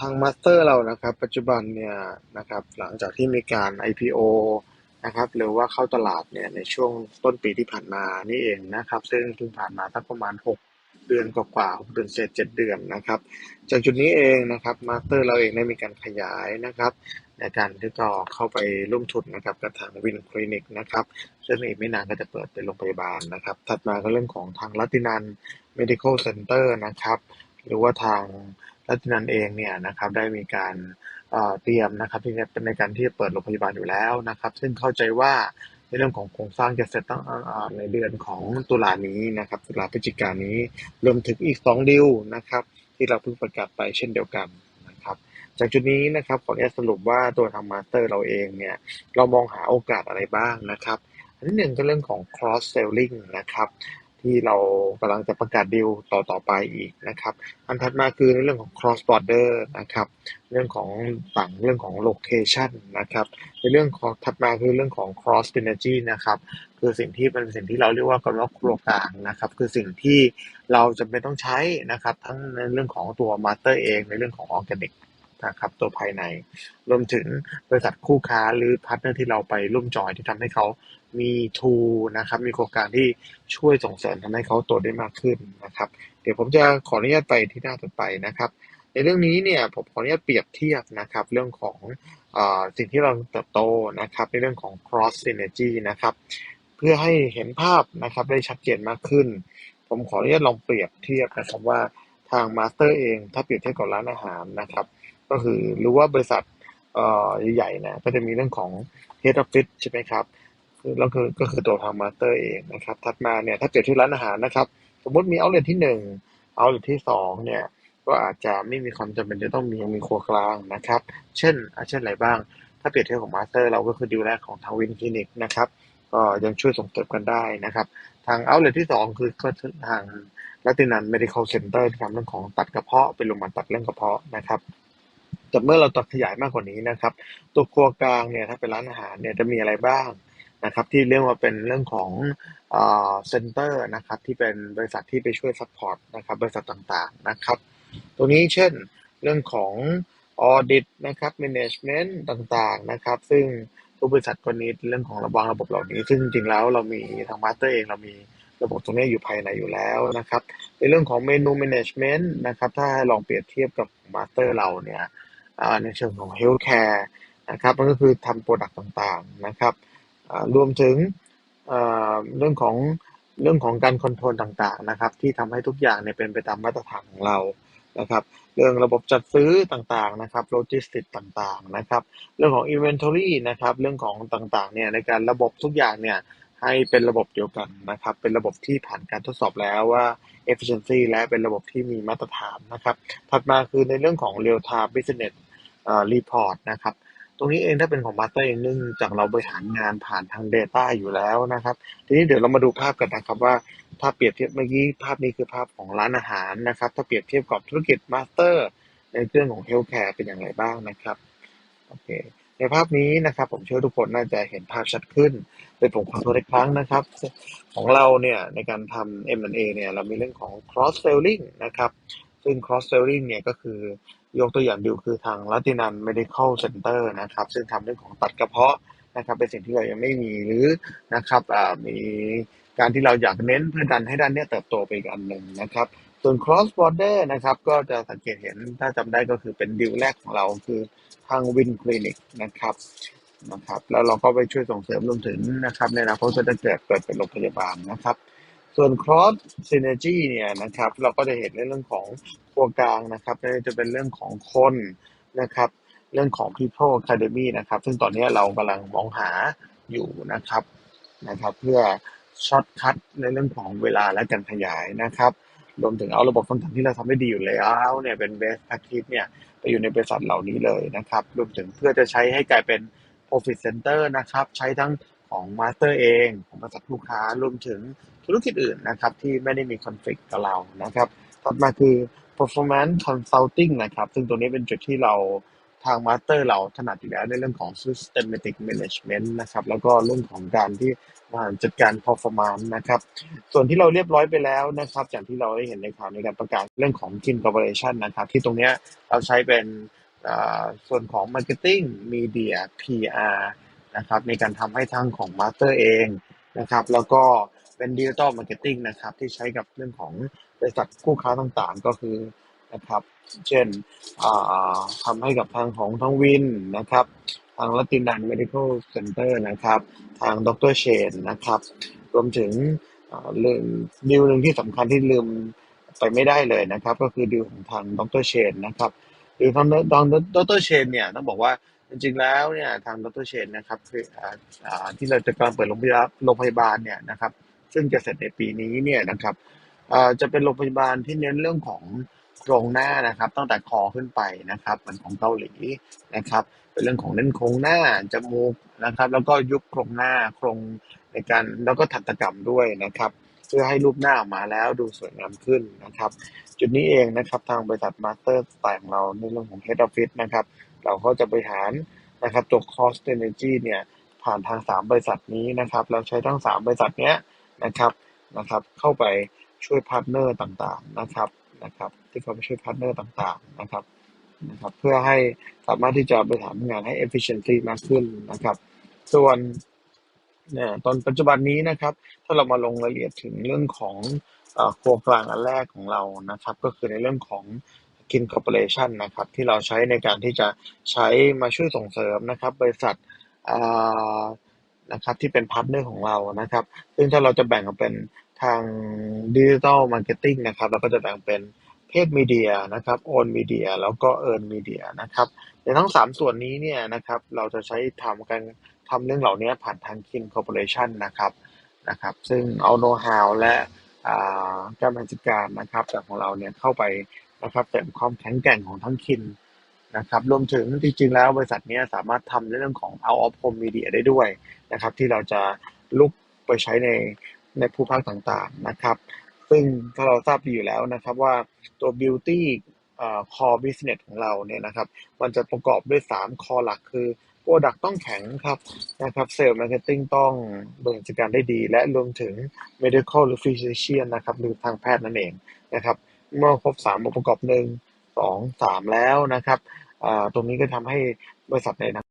ทางมาสเตอร์เรานะครับ ปัจจุบันเนี่ยนะครับหลังจากที่มีการ IPO นะครับหรือว่าเข้าตลาดเนี่ยในช่วงต้นปีที่ผ่านมานี่เองนะครับ ซึ่งเพิ่งผ่านมาสักประมาณ 6 เดือนกว่าๆเดือนเศษ7เดือนนะครับ จากจุดนี้เองนะครับมาสเตอร์เราเองได้มีการขยายนะครับในการที่ก็เข้าไปร่วมทุนนะครับกับทางวินคลินิกนะครับซึ่งอีกไม่นานก็จะเปิดเป็นโรงพยาบาลนะครับ ถัดมาก็เรื่องของทางลัตินัน medical center นะครับ หรือว่าทางรัตินันเองเนี่ยนะครับได้มีการเตรียมนะครับที่จะในการที่จะเปิดโรงพยาบาลอยู่แล้วนะครับ ซึ่งเข้าใจว่าในเรื่องของโครงสร้างจะเสร็จตั้งเอ่อในเดือนของตุลานี้นะครับตุลาพฤศจิกายนนี้รวมถึงอีก 2 ดิวนะครับ ที่เราเพิ่งประกาศไปเช่นเดียวกันนะครับ จากจุดนี้นะครับขออนุญาตสรุปว่าตัวทางมาสเตอร์เราเองเนี่ยเรามองหาโอกาสอะไรบ้างนะครับ อันที่หนึ่งก็เรื่องของ cross selling นะครับ ที่เรากำลังจะประกาศดีลต่อต่อไปอีกนะครับ อันถัดมาคือในเรื่องของ cross border นะครับ เรื่องของต่างเรื่องของ location นะครับ ในเรื่องของถัดมาคือเรื่องของ cross synergy นะครับ คือสิ่งที่เป็นสิ่งที่เราเรียกว่ากำลังโครงกลางนะครับ คือสิ่งที่เราจำเป็นต้องใช้นะครับ ทั้งในเรื่องของตัว master เอง ในเรื่องของ organic นะครับตัวภายใน รวมถึงบริษัทคู่ค้าหรือพาร์ทเนอร์ที่เราไปร่วมจอยที่ทำให้เขามีทูนะครับมีโครงการที่ช่วยส่งเสริมทำให้เขาโตได้มากขึ้นนะครับ เดี๋ยวผมจะขออนุญาตไปที่หน้าต่อไปนะครับ ในเรื่องนี้เนี่ยผมขออนุญาตเปรียบเทียบนะครับ เรื่องของอสิ่งที่เราเติบโตนะครับ ในเรื่องของ cross synergy นะครับ เพื่อให้เห็นภาพนะครับได้ชัดเจนมากขึ้น ผมขออนุญาตลองเปรียบเทียบนะครับว่าทางมาสเตอร์เอง ถ้าเปรียบเทียบกับร้านอาหารนะครับ ก็คือรู้ว่าบริษัทเอ่อใหญ่ๆนะก็จะมีเรื่องของ head office ใช่ไหมครับคือแล้วคือก็คือตัวทางมาสเตอร์เองนะครับ ถัดมาเนี่ยถ้าเปรียบทียบร้านอาหารนะครับ สมมติมี outlet ที่หนึ่ง outlet ที่สองเนี่ย ก็อาจจะไม่มีความจำเป็นจะต้องมียังมีครัวกลางนะครับ เช่นอะเช่นอะไรบ้าง ถ้าเปรียบเทียบของมาสเตอร์เราก็คือดีลแรกของทางวินคลินิกนะครับก็ยังช่วยส่งเสริมกันได้นะครับ ทาง outlet ที่สองคือก็ทางลัตินัน medical center ที่ทำเรื่องของตัดกระเพาะเป็นโรงพยาบาลตัดเรื่องกระเพาะนะครับ แต่เมื่อเราตัดขยายมากกว่านี้นะครับ ตัวครัวกลางเนี่ยถ้าเป็นร้านอาหารเนี่ยจะมีอะไรบ้างนะครับ ที่เรียกว่าเป็นเรื่องของเซ็นเตอร์นะครับ ที่เป็นบริษัทที่ไปช่วยซัพพอร์ตนะครับ บริษัทต่างๆนะครับ ตัวนี้เช่นเรื่องของออดิตนะครับ management ต่างๆนะครับ ซึ่งทุกบริษัทก็นี้เรื่องของระวางระบบเหล่านี้ ซึ่งจริงๆแล้วเรามีทางมาสเตอร์เองเรามีระบบตรงนี้อยู่ภายในอยู่แล้วนะครับ ในเรื่องของเมนู management นะครับ ถ้าลองเปรียบเทียบกับมาสเตอร์เราเนี่ย ในเชิงของ healthcare นะครับมันก็คือทำโปรดักต์ต่างๆนะครับรวมถึงเรื่องของเรื่องของการคอนโทรลต่างๆนะครับที่ทำให้ทุกอย่างเนี่ยเป็นไปตามมาตรฐานของเรานะครับเรื่องระบบจัดซื้อต่างๆนะครับโลจิสติกต่างๆนะครับเรื่องของ inventory นะครับเรื่องของต่างๆเนี่ยในการระบบทุกอย่างเนี่ยให้เป็นระบบเดียวกันนะครับเป็นระบบที่ผ่านการทดสอบแล้วว่า efficiency และเป็นระบบที่มีมาตรฐานนะครับถัดมาคือในเรื่องของ real time business เอ่อ report นะครับ ตรงนี้เองถ้าเป็นของมาสเตอร์เองเนื่องจากเราบริหารงานผ่านทาง Data อยู่แล้วนะครับ ทีนี้เดี๋ยวเรามาดูภาพกันนะครับว่าถ้าเปรียบเทียบเมื่อกี้ภาพนี้คือภาพของร้านอาหารนะครับ ถ้าเปรียบเทียบกับธุรกิจมาสเตอร์ในเรื่องของเฮลท์แคร์เป็นอย่างไรบ้างนะครับโอเคในภาพนี้นะครับผมเชื่อทุกคนน่าจะเห็นภาพชัดขึ้นเป็นผมขอตัวอีกครั้งนะครับ ของเราเนี่ยในการทำ M&A เนี่ยเรามีเรื่องของ cross selling นะครับ ซึ่ง cross selling เนี่ยก็คือ ยกตัวอย่างดูคือทางลัตินัน medical center นะครับ ซึ่งทำเรื่องของตัดกระเพาะนะครับ เป็นสิ่งที่เรายังไม่มีหรือนะครับมีการที่เราอยากเน้นเพื่อดันให้ด้านนี้เติบโตไปอีกอันหนึ่งนะครับ ส่วน cross border นะครับ ก็จะสังเกตเห็นถ้าจำได้ก็คือเป็นดีลแรกของเราคือทางวินคลินิกนะครับนะครับ แล้วเราก็ไปช่วยส่งเสริมรวมถึงนะครับในอนาคตก็จะเกิดเปิดเป็นโรงพยาบาลนะครับ ส่วน cross synergy เนี่ยนะครับ เราก็จะเห็นในเรื่องของครัวกลางนะครับไม่ว่าจะเป็นเรื่องของคนนะครับ เรื่องของ people academy นะครับ ซึ่งตอนนี้เรากำลังมองหาอยู่นะครับนะครับ เพื่อช็อตคัดในเรื่องของเวลาและการขยายนะครับรวมถึงเอาระบบต่างๆที่เราทำได้ดีอยู่แล้วเนี่ยเป็น best practice เนี่ยไปอยู่ในบริษัทเหล่านี้เลยนะครับ รวมถึงเพื่อจะใช้ให้กลายเป็น profit center นะครับ ใช้ทั้ง ของ master เองของบริษัทลูกค้ารวมถึงธุรกิจอื่นนะครับที่ไม่ได้มี conflict กับเรานะครับถัดมาคือ performance consulting นะครับ ซึ่งตัวนี้เป็นจุดที่เราทางมาสเตอร์เราถนัดอยู่แล้วในเรื่องของ systematic management นะครับ แล้วก็เรื่องของการที่มาจัดการ performance นะครับ ส่วนที่เราเรียบร้อยไปแล้วนะครับ อย่างที่เราได้เห็นในข่าวในการประกาศเรื่องของ Kin Corporation นะครับ ที่ตรงเนี้ยเราใช้เป็นส่วนของ Marketing Media PR นะครับในการทำให้ทั้งของ Master เองนะครับแล้วก็เป็น Digital Marketing นะครับที่ใช้กับเรื่องของบริษัทคู่ค้าต่างๆ ก็คือนะครับเช่นทำให้กับทางของทั้งวินนะครับทางลัตินัน medical center นะครับทางดรเชนนะครับรวมถึงเรื่องดีลหนึ่งที่สำคัญที่ลืมไปไม่ได้เลยนะครับ ก็คือดีลของทางดรเชนนะครับดีลของดรเชนเนี่ยต้องบอกว่า จริงๆแล้วเนี่ยทางดรเชนนะครับคืออ่าอ่าที่เราจะกำลังเปิดโรงพยาบาลโรงพยาบาลเนี่ยนะครับ ซึ่งจะเสร็จในปีนี้เนี่ยนะครับอ่าจะเป็นโรงพยาบาลที่เน้นเรื่องของโครงหน้านะครับ ตั้งแต่คอขึ้นไปนะครับเหมือนของเกาหลีนะครับ เป็นเรื่องของเน้นโครงหน้าจมูกนะครับ แล้วก็ยุบโครงหน้าโครงในการแล้วก็ทันตกรรมด้วยนะครับ เพื่อให้รูปหน้าออกมาแล้วดูสวยงามขึ้นนะครับ จุดนี้เองนะครับทางบริษัทมาสเตอร์สไตล์ของเราในเรื่องของ Head Office นะครับ เราก็จะบริหารนะครับตัว Cost Energy เนี่ยผ่านทาง 3 บริษัทนี้นะครับเราใช้ทั้ง 3 บริษัทเนี้ยนะครับนะครับเข้าไปช่วยพาร์ทเนอร์ต่างๆนะครับนะครับที่เขาไปช่วยพาร์ทเนอร์ต่างๆนะครับนะครับเพื่อให้สามารถที่จะบริหารงานให้ efficiency มากขึ้นนะครับ ส่วนเนี่ยตอนปัจจุบันนี้นะครับ ถ้าเรามาลงรายละเอียดถึงเรื่องของเอ่อโครงกลางอันแรกของเรานะครับ ก็คือในเรื่องของ Kin Corporation นะครับที่เราใช้ในการที่จะใช้มาช่วยส่งเสริมนะครับบริษัทนะครับที่เป็นพาร์ทเนอร์ของเรานะครับ ซึ่งถ้าเราจะแบ่งออกเป็นทางดิจิ t a ลมาร์เก็ตติ้งนะครับเราก็จะแบ่งเป็นเพจมีเดียนะครับโอนมีเดียแล้วก็เอิร์นมีเดียนะครับในทั้ง 3 ส่วนนี้เนี่ยนะครับเราจะใช้ทำกันทำเรื่องเหล่านี้ผ่านทาง Kin Corporation นะครับนะครับ ซึ่งเอาโน้ตฮาวและการบริหารจัดการนะครับจากของเราเนี่ยเข้าไป นะครับเสริมความแข็งแกร่งของทั้ง Kin นะครับรวมถึงจริงๆแล้วบริษัทนี้สามารถทำในเรื่องของ out of home media ได้ด้วยนะครับที่เราจะลุกไปใช้ในในภูมิภาคต่างๆนะครับ ซึ่งถ้าเราทราบดีอยู่แล้วนะครับว่าตัว beauty อ core business ของเราเนี่ยนะครับมันจะประกอบด้วย3 core หลักคือ product ต้องแข็งครับนะครับ sales marketing ต้องบริหารจัดการได้ดี และรวมถึง medical หรือ physician นะครับหรือทางแพทย์นั่นเองนะครับ เมื่อครบสามองค์ประกอบหนึ่งสองสามแล้วนะครับตรงนี้ก็ทำให้บริษัทใน